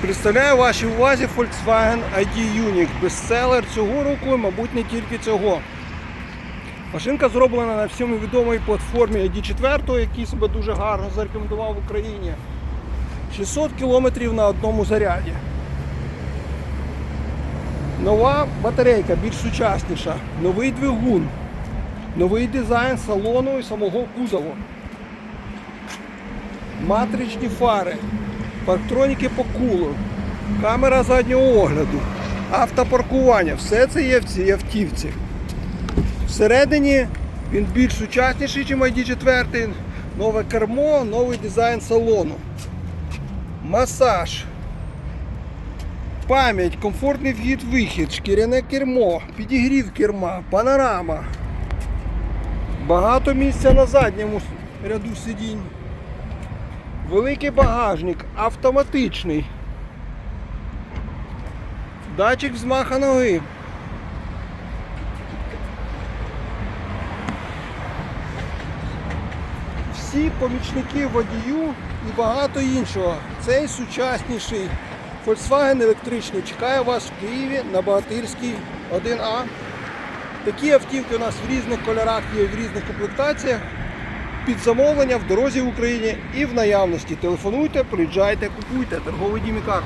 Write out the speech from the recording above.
Представляю вашій увазі Volkswagen ID Unique. Бестселер цього року, і, мабуть, не тільки цього. Машинка зроблена на всьому відомій платформі ID4, який себе дуже гарно зарекомендував в Україні. 600 км на одному заряді. Нова батарейка, більш сучасніша, новий двигун, новий дизайн салону і самого кузову. Матричні фари, парктроніки по кулу, камера заднього огляду, автопаркування. Все це є в цій автівці. Всередині він більш сучасніший, ніж ID4, нове кермо, новий дизайн салону. Масаж. Пам'ять, комфортний вхід-вихід, шкіряне кермо, підігрів керма, панорама. Багато місця на задньому ряду сидінь. Великий багажник, автоматичний. Датчик взмаха ноги. Всі помічники водію і багато іншого. Цей сучасніший Volkswagen електричний чекає вас в Києві на Багатирській 1А. Такі автівки у нас в різних кольорах є в різних комплектаціях. Під замовлення в дорозі в Україні і в наявності. Телефонуйте, приїжджайте, купуйте. Торговий Дімікар.